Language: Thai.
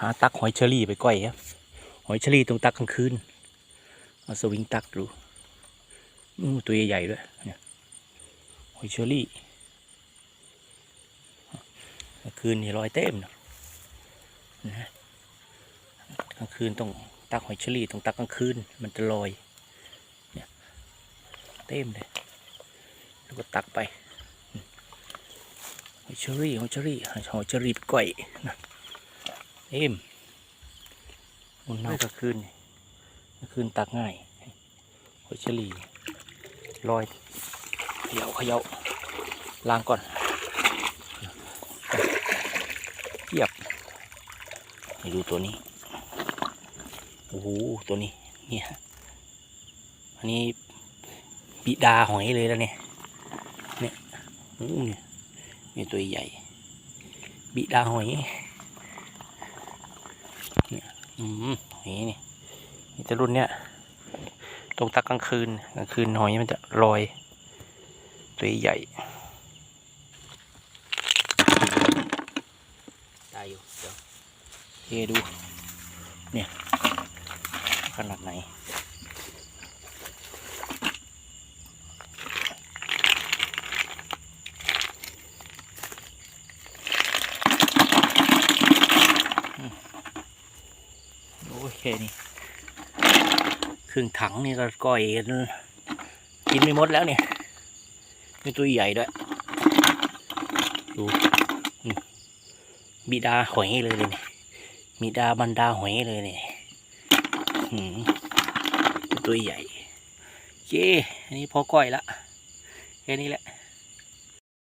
หาตักหอยเชอรี่ไปก้อยครับ หอยเชอรี่ตรงตักกลางคืน เอาสวิงตักดูอู้ตัวใหญ่ๆด้วยเนี่ยหอยเชอรี่กลางคืนนี่ลอยเต็มนะนะกลางคืนต้องตักหอยเชอรี่ต้องตักกลางคืน มันจะลอยเนี่ยเต็มเลยแล้วก็ตักไปหอยเชอรี่หอยเชอรี่หอยเชอรี่ไปก้อยนะ เอ็มมุนน้ำกลางคืนนี่กลางคืนตักง่ายหอยเชอรี่ลอยเขย่าเขย่าล้างก่อนเทียบให้ดูตัวนี้ โอ้โห ตัวนี้ เนี่ย อันนี้บิดาหอยเลยแล้วเนี่ย เนี่ยโอ้โหเนี่ย มีตัวใหญ่ บิดาหอย อืมนี่นี่นี่จะรุ่นเนี้ยตรงตักกลางคืนกลางคืนหอยมันจะลอย ตัวใหญ่ได้อยู่เดี๋ยวเทดู เนี่ย ขนาดไหน แค่นี้ครึ่งถังนี่ก็ก้อยกันกินไม่หมดแล้วเนี่ยมีตัวใหญ่ด้วย ดูมบิดาหอยเลยเลยเนี่ยบิดาบรรดาหอยเลยเนี่ยหืมตัวใหญ่โอเคอันนี้พอก้อยละแค่นี้แหละ